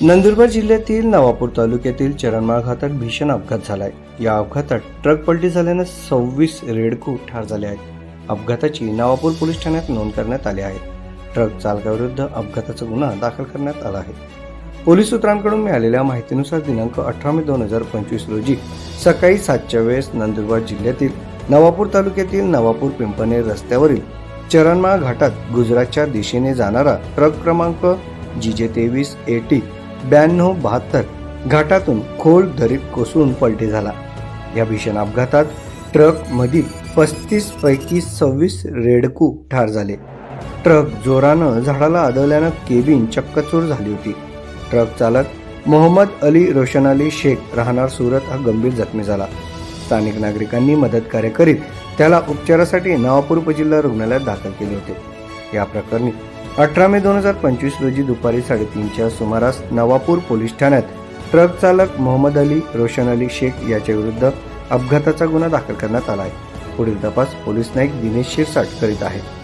नंदुरबार जिल्ह्यातील नवापूर तालुक्यातील चरणमाळ घाटात भीषण अपघात झालाय. या अपघातात ट्रक पलटी झाल्यानं सव्वीस रेडकू ठार झाले आहेत. अपघाताची नवापूर पोलीस ठाण्यात नोंद करण्यात आली आहे. ट्रक चालकाविरुद्ध अपघाताचा गुन्हा दाखल करण्यात आला आहे. पोलीस सूत्रांकडून मिळालेल्या माहितीनुसार दिनांक अठरा मे दोन हजार पंचवीस रोजी सकाळी सातच्या वेळेस नंदुरबार जिल्ह्यातील नवापूर तालुक्यातील नवापूर पिंपणे रस्त्यावरील चरणमाळ घाटात गुजरातच्या दिशेने जाणारा ट्रक क्रमांक जी जे तेवीस एटी ब्याण्णव बहात्तर घाटातून खोल दरीत कोसळून पलटी झाला. या भीषण अपघातात ट्रक मधील पस्तीस पैकी सव्वीस रेडकू ठार झाले. ट्रक जोरानं झाडाला आदळल्यानं केबिन चक्कचूर झाली होती. ट्रक चालक मोहम्मद अली रोशन अली शेख राहणार सुरत हा गंभीर जखमी झाला. स्थानिक नागरिकांनी मदत कार्य करीत त्याला उपचारासाठी नवापूर उपजिल्हा रुग्णालयात दाखल केले होते. या प्रकरणी अठरा मे दोन हजार पंचवीस रोजी दुपारी साडेतीनच्या सुमारास नवापूर पोलीस ठाण्यात ट्रक चालक मोहम्मद अली रोशन अली शेख याच्या विरुद्ध अपघाताचा गुन्हा दाखल करण्यात आला आहे. पुढील तपास पोलीस नाईक दिनेश शिरसाट करीत आहेत.